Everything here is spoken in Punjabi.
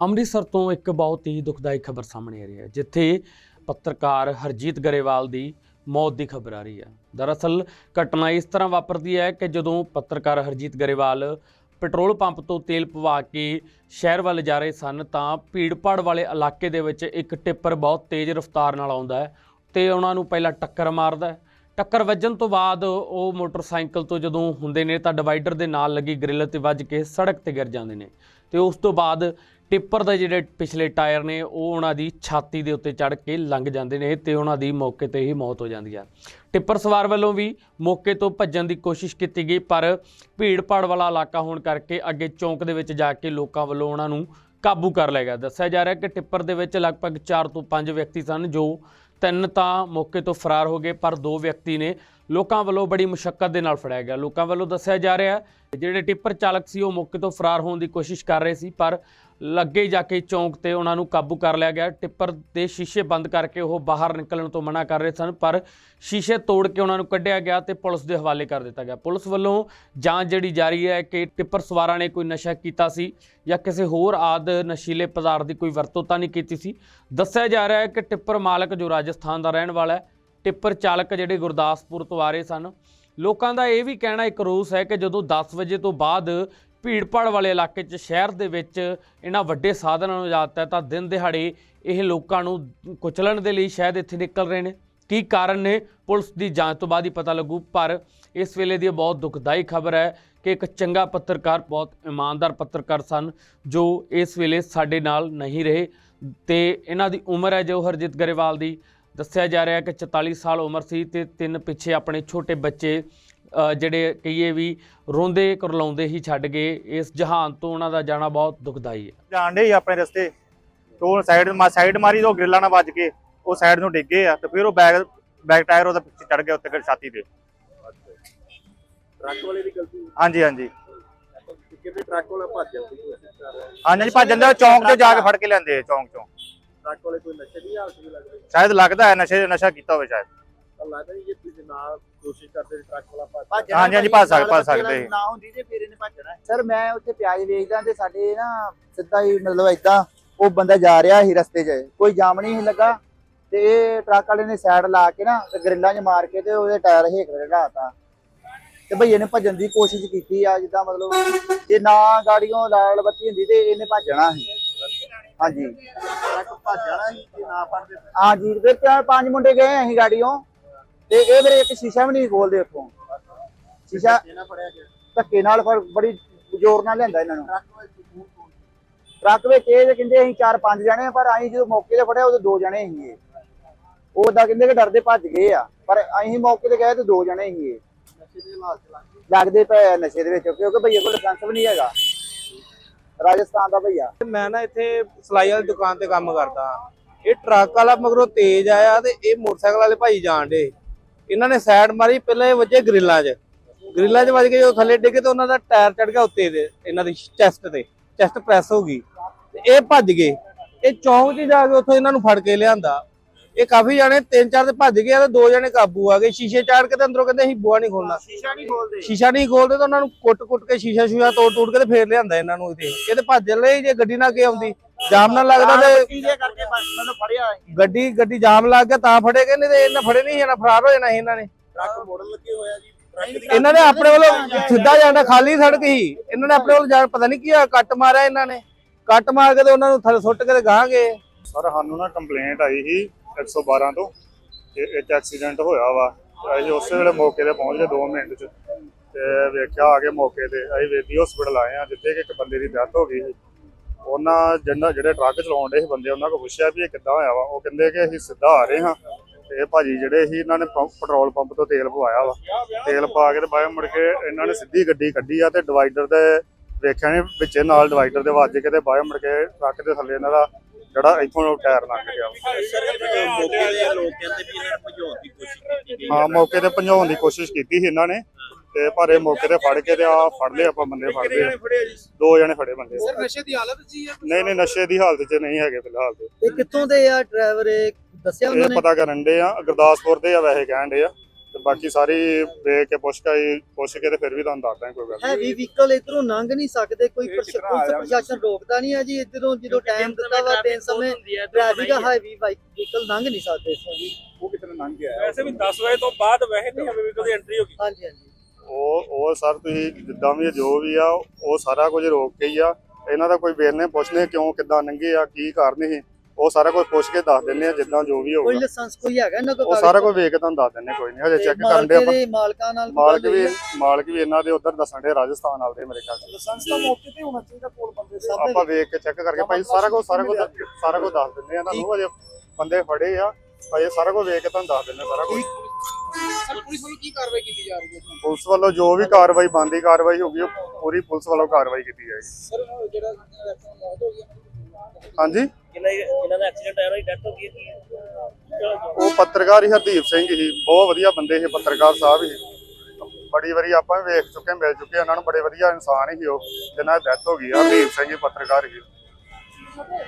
ਅੰਮ੍ਰਿਤਸਰ ਤੋਂ ਇੱਕ ਬਹੁਤ ਹੀ ਦੁਖਦਾਈ ਖਬਰ ਸਾਹਮਣੇ ਆ ਰਹੀ ਹੈ, ਜਿੱਥੇ ਪੱਤਰਕਾਰ ਹਰਜੀਤ ਗਰੇਵਾਲ ਦੀ ਮੌਤ ਦੀ ਖਬਰ ਆ ਰਹੀ ਹੈ। ਦਰਅਸਲ, ਘਟਨਾ ਇਸ ਤਰ੍ਹਾਂ ਵਾਪਰਦੀ ਹੈ ਕਿ ਜਦੋਂ ਪੱਤਰਕਾਰ ਹਰਜੀਤ ਗਰੇਵਾਲ ਪੈਟਰੋਲ ਪੰਪ ਤੋਂ ਤੇਲ ਪਵਾ ਕੇ ਸ਼ਹਿਰ ਵੱਲ ਜਾ ਰਹੇ ਸਨ, ਤਾਂ ਭੀੜਪਾੜ ਵਾਲੇ ਇਲਾਕੇ ਦੇ ਵਿੱਚ ਇੱਕ ਟਿੱਪਰ ਬਹੁਤ ਤੇਜ਼ ਰਫ਼ਤਾਰ ਨਾਲ ਆਉਂਦਾ ਹੈ ਤੇ ਉਹਨਾਂ ਨੂੰ ਪਹਿਲਾਂ ਟੱਕਰ ਮਾਰਦਾ ਹੈ। ਟੱਕਰ ਵੱਜਣ ਤੋਂ ਬਾਅਦ ਉਹ ਮੋਟਰਸਾਈਕਲ ਤੋਂ ਜਦੋਂ ਹੁੰਦੇ ਨੇ ਤਾਂ ਡਿਵਾਈਡਰ ਦੇ ਨਾਲ ਲੱਗੀ ਗ੍ਰਿਲ ਤੇ ਵੱਜ ਕੇ ਸੜਕ ਤੇ ਗਿਰ ਜਾਂਦੇ ਨੇ ਤੇ ਉਸ ਤੋਂ ਬਾਅਦ ਟਿੱਪਰ ਦੇ ਜਿਹੜੇ ਪਿਛਲੇ ਟਾਇਰ ਨੇ, ਉਹ ਉਹਨਾਂ ਦੀ ਛਾਤੀ ਦੇ ਉੱਤੇ ਚੜ੍ਹ ਕੇ ਲੰਘ ਜਾਂਦੇ ਨੇ ਤੇ ਉਹਨਾਂ ਦੀ ਮੌਕੇ ਤੇ ਹੀ ਮੌਤ ਹੋ ਜਾਂਦੀ ਹੈ ਟਿੱਪਰ ਸਵਾਰ ਵੱਲੋਂ ਵੀ ਮੌਕੇ ਤੋਂ ਭੱਜਣ ਦੀ ਕੋਸ਼ਿਸ਼ ਕੀਤੀ ਗਈ, ਪਰ ਭੀੜ-ਭਾੜ ਵਾਲਾ ਇਲਾਕਾ ਹੋਣ ਕਰਕੇ ਅੱਗੇ ਚੌਂਕ ਦੇ ਵਿੱਚ ਜਾ ਕੇ ਲੋਕਾਂ ਵੱਲੋਂ ਉਹਨਾਂ ਨੂੰ ਕਾਬੂ ਕਰ ਲਿਆ ਗਿਆ। ਦੱਸਿਆ ਜਾ ਰਿਹਾ ਕਿ ਟਿੱਪਰ ਦੇ ਵਿੱਚ ਲਗਭਗ 4 ਤੋਂ 5 ਵਿਅਕਤੀ ਸਨ, ਜੋ ਤਿੰਨ ਤਾਂ ਮੌਕੇ ਤੋਂ ਫਰਾਰ ਹੋ ਗਏ, ਪਰ ਦੋ ਵਿਅਕਤੀ ਨੇ ਲੋਕਾਂ ਵੱਲੋਂ ਬੜੀ ਮੁਸ਼ਕਲ ਦੇ ਨਾਲ ਫੜਿਆ ਗਿਆ। ਲੋਕਾਂ ਵੱਲੋਂ ਦੱਸਿਆ ਜਾ ਰਿਹਾ ਜਿਹੜੇ ਟਿੱਪਰ ਚਾਲਕ ਸੀ, ਉਹ ਮੌਕੇ ਤੋਂ ਫਰਾਰ ਹੋਣ ਦੀ ਕੋਸ਼ਿਸ਼ ਕਰ ਰਹੇ ਸੀ, ਪਰ ਲੱਗੇ ਜਾ ਕੇ ਚੌਂਕ ਤੇ ਉਹਨਾਂ ਨੂੰ ਕਾਬੂ ਕਰ ਲਿਆ ਗਿਆ। ਟਿੱਪਰ ਦੇ ਸ਼ੀਸ਼ੇ ਬੰਦ ਕਰਕੇ ਉਹ ਬਾਹਰ ਨਿਕਲਣ ਤੋਂ ਮਨਾ ਕਰ ਰਹੇ ਸਨ, ਪਰ ਸ਼ੀਸ਼ੇ ਤੋੜ ਕੇ ਉਹਨਾਂ ਨੂੰ ਕੱਢਿਆ ਗਿਆ ਤੇ ਪੁਲਿਸ ਦੇ ਹਵਾਲੇ ਕਰ ਦਿੱਤਾ ਗਿਆ। ਪੁਲਿਸ ਵੱਲੋਂ ਜਾਂਚ ਜਿਹੜੀ ਜਾਰੀ ਹੈ ਕਿ ਟਿੱਪਰ ਸਵਾਰਾਂ ਨੇ ਕੋਈ ਨਸ਼ਾ ਕੀਤਾ ਸੀ ਜਾਂ ਕਿਸੇ ਹੋਰ ਆਦ ਨਸ਼ੀਲੇ ਪਦਾਰਥ ਦੀ ਕੋਈ ਵਰਤੋਂ ਤਾਂ ਨਹੀਂ ਕੀਤੀ ਸੀ। ਦੱਸਿਆ ਜਾ ਰਿਹਾ ਹੈ ਕਿ ਟਿੱਪਰ ਮਾਲਕ ਜੋ ਰਾਜਸਥਾਨ ਦਾ ਰਹਿਣ ਵਾਲਾ ਹੈ, ਟਿੱਪਰ ਚਾਲਕ ਜਿਹੜੇ ਗੁਰਦਾਸਪੁਰ ਤੋਂ ਆ ਰਹੇ ਸਨ। ਲੋਕਾਂ ਦਾ ਇਹ ਵੀ ਕਹਿਣਾ ਇੱਕ ਰੋਸ ਹੈ ਕਿ ਜਦੋਂ 10 ਵਜੇ ਤੋਂ ਬਾਅਦ ਭੀੜਪਾੜ ਵਾਲੇ ਇਲਾਕੇ 'ਚ, ਸ਼ਹਿਰ ਦੇ ਵਿੱਚ ਇਹਨਾਂ ਵੱਡੇ ਸਾਧਨਾਂ ਨੂੰ ਇਜਾਜ਼ਤ ਹੈ ਤਾਂ ਦਿਨ ਦਿਹਾੜੇ ਇਹ ਲੋਕਾਂ ਨੂੰ ਕੁਚਲਣ ਦੇ ਲਈ ਸ਼ਾਇਦ ਇੱਥੇ ਨਿਕਲ ਰਹੇ ਨੇ। ਕੀ ਕਾਰਨ ਨੇ? ਪੁਲਿਸ ਦੀ ਜਾਂਚ ਤੋਂ ਬਾਅਦ ਹੀ ਪਤਾ ਲੱਗੂ, ਪਰ ਇਸ ਵੇਲੇ ਦੀ ਇਹ ਬਹੁਤ ਦੁਖਦਾਈ ਖਬਰ ਹੈ ਕਿ ਇੱਕ ਚੰਗਾ ਪੱਤਰਕਾਰ, ਬਹੁਤ ਇਮਾਨਦਾਰ ਪੱਤਰਕਾਰ ਸਨ, ਜੋ ਇਸ ਵੇਲੇ ਸਾਡੇ ਨਾਲ ਨਹੀਂ ਰਹੇ। ਤੇ ਇਹਨਾਂ ਦੀ ਉਮਰ ਹੈ ਜੋ ਹਰਜੀਤ ਗਰੇਵਾਲ ਦੀ। ਦੱਸਿਆ ਜਾ ਰਿਹਾ ਹੈ ਕਿ 44 ਸਾਲ ਉਮਰ ਸੀ ਤੇ ਤਿੰਨ ਪਿੱਛੇ ਆਪਣੇ ਛੋਟੇ ਬੱਚੇ ਜਿਹੜੇ ਕਹੀਏ ਵੀ ਰੋਂਦੇ ਕਰਲਾਉਂਦੇ ਹੀ ਛੱਡ ਗਏ ਇਸ ਜਹਾਨ ਤੋਂ ਉਹਨਾਂ ਦਾ ਜਾਣਾ ਬਹੁਤ ਦੁਖਦਾਈ ਹੈ। ਜਾਣ ਡੇ ਆਪਣੇ ਰਸਤੇ। ਤੋਂ ਸਾਈਡ ਮਾ ਸਾਈਡ ਮਾਰੀ ਤੋਂ ਗ੍ਰਿਲਾਂ ਨਾਲ ਵੱਜ ਕੇ ਉਹ ਸਾਈਡ ਨੂੰ ਡਿੱਗੇ ਆ ਤੇ ਫਿਰ ਉਹ ਬੈਗ ਬੈਕ ਟਾਇਰ ਉਹਦਾ ਪਿੱਛੇ ਚੜ ਗਿਆ ਉੱਤੇ ਫਿਰ ਛਾਤੀ ਤੇ। ਟਰੱਕ ਵਾਲੇ ਦੀ ਗਲਤੀ ਹਾਂਜੀ ਹਾਂਜੀ। ਕਿਤੇ ਟਰੱਕ ਵਾਲਾ ਭੱਜਣ ਦੀ ਕੋਸ਼ਿਸ਼ ਕਰ ਰਿਹਾ ਹਾਂਜੀ ਹਾਂਜੀ ਭੱਜ ਜਾਂਦੇ ਚੌਂਕ ਤੋਂ ਜਾ ਕੇ ਫੜ ਕੇ ਲੈਂਦੇ ਆ ਚੌਂਕ ਚੋਂ। ਟਰੱਕ ਵਾਲੇ ਕੋਈ ਨਸ਼ੇ ਦੀ ਹਾਲਤ ਵੀ ਲੱਗਦੀ? ਸ਼ਾਇਦ ਲੱਗਦਾ ਹੈ ਨਸ਼ੇ ਨਸ਼ਾ ਕੀਤਾ ਹੋਵੇ ਸ਼ਾਇਦ। ਲੱਗਦਾ ਜੇ ਤੁਸੀਂ ਨਾ ਕੋਸ਼ਿਸ਼ ਕਰਦੇ ਟਰੱਕ ਵਾਲਾ ਭੱਜ ਹਾਂਜੀ, ਹਾਂਜੀ, ਭੱਜ ਸਕ- ਭੱਜ ਸਕਦੇ ਸੀ। ਨਾ ਹੁੰਦੀ ਤੇ ਫਿਰ ਇਹਨੇ ਭੱਜਣਾ ਸਰ ਮੈਂ ਉੱਥੇ ਪਿਆਜ਼ ਵੇਚਦਾ ਤੇ ਸਾਡੇ ਨਾ ਸਿੱਧਾ ਹੀ ਮਤਲਬ ਏਦਾਂ ਉਹ ਬੰਦਾ ਜਾ ਰਿਹਾ ਸੀ ਰਸਤੇ 'ਚ। ਕੋਈ ਜਾਮ ਨਹੀਂ ਸੀ ਲੱਗਾ ਤੇ ਇਹ ਟਰੱਕ ਵਾਲੇ ਨੇ ਸਾਈਡ ਲਾ ਕੇ ਨਾ ਤੇ ਗਰਿੱਲਾਂ 'ਚ ਮਾਰ ਕੇ ਤੇ ਉਹਦੇ ਟਾਇਰ ਹੇਕ ਰੜਾਤਾ ਤੇ ਭਈਏ ਨੇ ਭੱਜਣ ਦੀ ਕੋਸ਼ਿਸ਼ ਕੀਤੀ ਆ ਜਿੱਦਾਂ ਮਤਲਬ ਜੇ ਨਾ ਗਾੜੀਆਂ ਲਾਲ ਬੱਤੀ ਹੁੰਦੀ ਤੇ ਇਹਨੇ ਭੱਜਣਾ ਸੀ। ਹਾਂਜੀ। ਟਰੱਕ ਭੱਜ ਜਾਣਾ ਸੀ ਜੇ ਨਾ ਫੜਦੇ ਹਾਂਜੀ ਫਿਰ ਚਾਰ ਪੰਜ ਮੁੰਡੇ ਗਏ ਅਸੀਂ ਗਾੜੀਆਂ ਤੇ ਇਹ ਮੇਰੇ ਇੱਕ ਸ਼ੀਸ਼ਾ ਵੀ ਨਹੀਂ ਖੋਲਦੇ ਉੱਥੋਂ। ਸ਼ੀਸ਼ਾ ਧੱਕੇ ਨਾਲ ਫਿਰ ਬੜੀ ਜ਼ੋਰ ਨਾਲ ਲਿਆਂਦਾ ਇਹਨਾਂ ਨੂੰ। ਟਰੱਕ ਵਿੱਚ ਇਹ ਕਹਿੰਦੇ ਅਸੀਂ ਚਾਰ ਪੰਜ ਜਣੇ ਪਰ ਅਸੀਂ ਜਦੋਂ ਮੌਕੇ ਤੇ ਫੜਿਆ, ਉਦੋਂ ਦੋ ਜਣੇ ਸੀਗੇ ਉਹ ਤਾਂ ਕਹਿੰਦੇ ਕਿ ਡਰਦੇ ਭੱਜ ਗਏ ਆ, ਪਰ ਅਸੀਂ ਮੌਕੇ ਤੇ ਗਏ ਤੇ ਦੋ ਜਣੇ ਸੀਗੇ ਨਸ਼ੇ ਲੱਗਦੇ ਪਏ ਨਸ਼ੇ ਦੇ ਵਿੱਚ, ਕਿਉਂਕਿ ਭਈਏ ਕੋਲ ਲਾਇਸੈਂਸ ਵੀ ਨਹੀਂ ਹੈਗਾ। ਰਾਜਸਥਾਨ ਦਾ ਭਈਆ। ਮੈਂ ਨਾ ਇੱਥੇ ਸਲਾਈ ਵਾਲੀ ਦੁਕਾਨ ਤੇ ਕੰਮ ਕਰਦਾ। ਇਹ ਟਰੱਕ ਵਾਲਾ ਮਗਰੋਂ ਤੇਜ਼ ਆਇਆ ਤੇ ਇਹ ਮੋਟਰਸਾਈਕਲ ਵਾਲੇ ਭਾਈ ਜਾਣ ਡੇ ਇਹਨਾਂ ਨੇ ਸਾਈਡ ਮਾਰੀ ਪਹਿਲਾਂ ਇਹ ਵੱਜੇ ਗ੍ਰਿਲਾਂ 'ਚ। ਗ੍ਰਿਲਾਂ 'ਚ ਵੱਜ ਕੇ ਜਦੋਂ ਥੱਲੇ ਡਿੱਗੇ ਤੇ ਉਹਨਾਂ ਦਾ ਟਾਇਰ ਚੜ ਗਿਆ ਉੱਤੇ ਦੇ ਇਹਨਾਂ ਦੀ ਚੈਸਟ ਤੇ। ਚੈਸਟ ਪ੍ਰੈਸ ਹੋ ਗਈ। ਤੇ ਇਹ ਭੱਜ ਗਏ। ਇਹ ਚੌਂਕ 'ਚ ਜਾ ਕੇ ਉੱਥੋਂ ਇਹਨਾਂ ਨੂੰ ਫੜ ਕੇ ਲਿਆਂਦਾ। ਇਹ ਕਾਫੀ ਜਾਣੇ ਤਿੰਨ ਚਾਰ ਤੇ ਭੱਜ ਗਏ ਤੇ ਦੋ ਜਣੇ ਕਾਬੂ ਆ ਗਏ। ਸ਼ੀਸ਼ੇ ਚਾੜ ਕੇ ਤੇ ਅੰਦਰੋਂ ਕਹਿੰਦੇ ਅਸੀਂ ਬੂਆ ਨਹੀਂ ਖੋਲਣਾ। ਸ਼ੀਸ਼ਾ ਨਹੀਂ ਖੋਲਦੇ। ਸ਼ੀਸ਼ਾ ਨਹੀਂ ਖੋਲਦੇ ਤਾਂ ਉਹਨਾਂ ਨੂੰ ਕੁੱਟ-ਕੁੱਟ ਕੇ ਸ਼ੀਸ਼ਾ ਸ਼ੂਸ਼ਾ ਤੋੜ ਤੋੜ ਕੇ ਤੇ ਫੇਰ ਲਿਆਂਦਾ ਇਹਨਾਂ ਨੂੰ ਇੱਥੇ। ਇਹ ਤੇ ਭੱਜ ਲਈ ਜੇ ਗੱਡੀ ਨਾ ਅੱਗੇ ਆਉਂਦੀ। ਜਾਮ ਨਾ ਲੱਗਦਾ ਤੇ ਕਰਕੇ ਮੈਨੂੰ ਫੜਿਆ ਗੱਡੀ ਗੱਡੀ ਜਾਮ ਲੱਗ ਗਿਆ ਤਾਂ ਫੜੇ ਗਏ ਨਹੀਂ ਤੇ ਇਹਨਾਂ ਫੜੇ ਨਹੀਂ ਇਹਨਾਂ ਫਰਾਰ ਹੋ ਜਾਣਾ ਸੀ ਇਹਨਾਂ ਨੇ। ਟਰੱਕ ਮੋੜਨ ਲੱਗੇ ਹੋਇਆ ਜੀ ਇਹਨਾਂ ਨੇ ਆਪਣੇ ਵੱਲੋਂ ਸਿੱਧਾ ਜਾਣਾ ਖਾਲੀ ਸੜਕ ਸੀ। ਇਹਨਾਂ ਨੇ ਆਪਣੇ ਵੱਲੋਂ ਜਾਣ ਪਤਾ ਨਹੀਂ ਕੀ ਹੋਇਆ ਕੱਟ ਮਾਰਿਆ ਇਹਨਾਂ ਨੇ। ਕੱਟ ਮਾਰ ਕੇ ਤੇ ਉਹਨਾਂ ਨੂੰ ਥੱਲੇ ਸੁੱਟ ਕੇ ਤੇ ਗਾਂ ਗਏ। ਸਰ ਸਾਨੂੰ ਨਾ ਕੰਪਲੇਂਟ ਆਈ ਸੀ 112 ਤੋਂ ਕਿ ਇੱਕ ਐਕਸੀਡੈਂਟ ਹੋਇਆ ਵਾ। ਅਸੀਂ ਉਸੇ ਵੇਲੇ ਮੌਕੇ ਤੇ ਪਹੁੰਚ ਗਏ 2 ਮਿੰਟ 'ਚ। ਤੇ ਵੇਖਿਆ ਆ ਕੇ ਮੌਕੇ ਤੇ ਅਸੀਂ ਵੇਦੀ ਹਸਪੀਟਲ ਆਏ ਆ ਜਿੱਥੇ ਕਿ ਇੱਕ ਬੰਦੇ ਦੀ ਡੈਥ ਹੋ ਗਈ ਸੀ। ਉਹਨਾਂ ਜਿਹੜਾ ਜਿਹੜੇ ਟਰੱਕ ਚਲਾਉਣ ਦੇ ਸੀ ਬੰਦੇ ਉਹਨਾਂ ਕੋਲ ਪੁੱਛਿਆ ਵੀ ਇਹ ਕਿੱਦਾਂ ਹੋਇਆ ਵਾ। ਉਹ ਕਹਿੰਦੇ ਕਿ ਅਸੀਂ ਸਿੱਧਾ ਆ ਰਹੇ ਹਾਂ ਤੇ ਇਹ ਭਾਜੀ ਜਿਹੜੇ ਸੀ ਇਹਨਾਂ ਨੇ ਪੰਪ ਪੈਟਰੋਲ ਪੰਪ ਤੋਂ ਤੇਲ ਪਵਾਇਆ ਵਾ। ਤੇਲ ਪਾ ਕੇ ਤੇ ਬਾਅਦ ਮੁੜ ਕੇ ਇਹਨਾਂ ਨੇ ਸਿੱਧੀ ਗੱਡੀ ਕੱਢੀ ਆ ਤੇ ਡਿਵਾਈਡਰ ਦੇ ਵੇਖਿਆ ਨੇ ਵਿੱਚੇ ਨਾਲ ਡਿਵਾਈਡਰ ਦੇ ਵੱਜ ਕੇ ਤੇ ਬਾਅਦ ਮੁੜ ਕੇ ਟਰੱਕ ਦੇ ਥੱਲੇ ਇਹਨਾਂ ਦਾ ਜਿਹੜਾ ਇੱਥੋਂ ਟਾਇਰ ਲੰਘ ਗਿਆ ਵਾ। ਹਾਂ ਮੌਕੇ ਤੇ ਭਜਾਉਣ ਦੀ ਕੋਸ਼ਿਸ਼ ਕੀਤੀ ਸੀ ਇਹਨਾਂ ਨੇ। ਤੇ ਪਰ ਇਹ ਮੌਕੇ ਤੇ ਫੜ ਕੇ ਤੇ ਆ ਫੜ ਲਏ ਆਪਾਂ ਬੰਦੇ ਫੜ ਲਏ ਫੜਿਆ ਜੀ? ਦੋ ਜਣੇ ਫੜੇ ਬੰਦੇ। ਸਰ ਨਸ਼ੇ ਦੀ ਹਾਲਤ ਸੀ ਨਹੀਂ ਨਹੀਂ ਨਸ਼ੇ ਦੀ ਹਾਲਤ 'ਚ ਨਹੀਂ ਹੈਗੇ ਫਿਲਹਾਲ ਤੇ। ਇਹ ਕਿੱਥੋਂ ਦੇ ਆ? ਡਰਾਈਵਰ ਇਹ ਦੱਸਿਆ ਇਹ ਪਤਾ ਕਰਨ ਦੇ ਆ ਗੁਰਦਾਸਪੁਰ ਦੇ ਆ ਵੈਸੇ ਕਹਿਣ ਦੇ ਆ। ਤੇ ਬਾਕੀ ਸਾਰੀ ਵੇਖ ਕੇ ਪੁੱਛ ਕੇ ਪੁੱਛ ਕੇ ਤੇ ਫਿਰ ਵੀ ਤੁਹਾਨੂੰ ਦੱਸਦਾ ਕੋਈ ਗੱਲ ਨੀ। ਹੈਵੀ ਵਹੀਕਲ ਇਧਰੋਂ ਲੰਘ ਨਹੀਂ ਸਕਦੇ ਕੋਈ ਪ੍ਰਸ਼- ਪੁਲਿਸ ਪ੍ਰਸ਼ਾਸਨ ਰੋਕਦਾ ਨਹੀਂ ਹੈ ਜੀ ਇਧਰੋਂ ਜਦੋਂ ਟਾਈਮ ਦਿੱਤਾ ਵਾ ਦਿਨ ਸਮੇਂ ਟ੍ਰੈਫਿਕ ਹੈਵੀ ਵਹੀਕਲ ਲੰਘ ਨਹੀਂ ਸਕਦੇ ਇੱਥੋਂ ਜੀ। ਵੈਸੇ ਵੀ 10 ਵਜੇ ਤੋਂ ਬਾਅਦ ਵੈਸੇ ਨਹੀਂ ਹਵੇ ਕਦੇ ਐਂਟਰੀ ਹੋ ਗਈ। ਹਾਂਜੀ ਹਾਂਜੀ। ਉਹ ਉਹ ਸਰ ਤੁਸੀਂ ਜਿੱਦਾਂ ਵੀ ਜੋ ਵੀ ਆ ਉਹ ਸਾਰਾ ਕੁਝ ਰੋਕ ਕੇ ਹੀ ਆ। ਇਹਨਾਂ ਦਾ ਕੋਈ ਵੇਰਨੇ ਪੁੱਛਨੇ ਕਿਉਂ ਕਿੱਦਾਂ ਲੰਘੇ ਆ ਕੀ ਕਾਰਨ ਸੀ ਉਹ ਸਾਰਾ ਕੁਝ ਪੁੱਛ ਕੇ ਦੱਸ ਦਿੰਦੇ ਆ ਜਿੱਦਾਂ ਜੋ ਵੀ ਕੋਈ ਹੋਊਗਾ। ਲਾਇਸੈਂਸ ਕੋਈ ਹੈਗਾ ਇਹਨਾਂ ਕੋਲ ਉਹ ਸਾਰਾ ਕੁਝ ਵੇਖ ਕੇ ਤੁਹਾਨੂੰ ਦੱਸ ਦਿੰਦੇ ਕੋਈ ਨਹੀਂ ਹਜੇ ਚੈੱਕ ਕਰਨ ਦੇ ਮਾਲਕੇ ਆਪਾਂ। ਮਾਲਕਾਂ ਨਾਲ ਕੋਈ ਮਾਲਕ ਵੀ? ਮਾਲਕ ਵੀ ਇਹਨਾਂ ਦੇ ਉਧਰ ਦੱਸਣ ਦੇ ਰਾਜਸਥਾਨ ਵਾਲੇ ਮੇਰੇ ਖਿਆਲ ਲਾਇਸੈਂਸ ਤਾਂ ਮੌਕੇ ਤੇ ਹੋਣਾ ਚਾਹੀਦਾ ਕੋਲ ਬੰਦੇ ਸਭ ਆਪਾਂ ਵੇਖ ਕੇ ਚੈੱਕ ਕਰਕੇ ਭਾਈ ਸਾਰਾ ਕੁਝ ਸਾਰਾ ਕੁਝ ਸਾਰਾ ਕੁਝ ਦੱਸ ਦਿੰਦੇ ਆ ਤੁਹਾਨੂੰ। ਹਜੇ ਬੰਦੇ ਫੜੇ ਆ ਹਜੇ ਸਾਰਾ ਕੁਝ ਵੇਖ ਕੇ ਤੁਹਾਨੂੰ ਦੱਸ ਦਿੰਦੇ ਸਾਰਾ ਕੁਝ। ਸਰ ਪੁਲਿਸ ਵੱਲੋਂ ਕੀ ਕਾਰਵਾਈ ਕੀਤੀ ਜਾ ਰਹੀ ਹੈ ਪੁਲਿਸ ਵੱਲੋਂ ਜੋ ਵੀ ਕਾਰਵਾਈ ਬੰਦੀ ਕਾਰਵਾਈ ਹੋਗੀ ਉਹ ਪੂਰੀ ਪੁਲਿਸ ਵੱਲੋਂ ਕਾਰਵਾਈ ਕੀਤੀ ਜਾਏਗੀ। ਸਰ ਜਿਹੜਾ ਮੌਤ ਹੋ ਗਈ ਹਾਂਜੀ? ਕਿੰਨਾ ਇਹਨਾਂ ਦਾ ਐਕਸੀਡੈਂਟ ਆਇਆ ਉਹਦੀ ਡੈਥ ਹੋ ਗਈ ਹੈ ਕੀ ਉਹ ਪੱਤਰਕਾਰ ਹੀ ਹਰਦੀਪ ਸਿੰਘ ਸੀ ਬਹੁਤ ਵਧੀਆ ਬੰਦੇ ਸੀ ਪੱਤਰਕਾਰ ਸਾਹਿਬ ਸੀ ਬੜੀ ਵਾਰੀ ਆਪਾਂ ਵੀ ਵੇਖ ਚੁੱਕੇ ਮਿਲ ਚੁੱਕੇ ਉਹਨਾਂ ਨੂੰ ਬੜੇ ਵਧੀਆ ਇਨਸਾਨ ਸੀ ਉਹ ਜਿਨ੍ਹਾਂ ਦੀ ਡੈਥ ਹੋ ਗਈ ਹਰਦੀਪ ਸਿੰਘ ਜੀ ਪੱਤਰਕਾਰ ਸੀ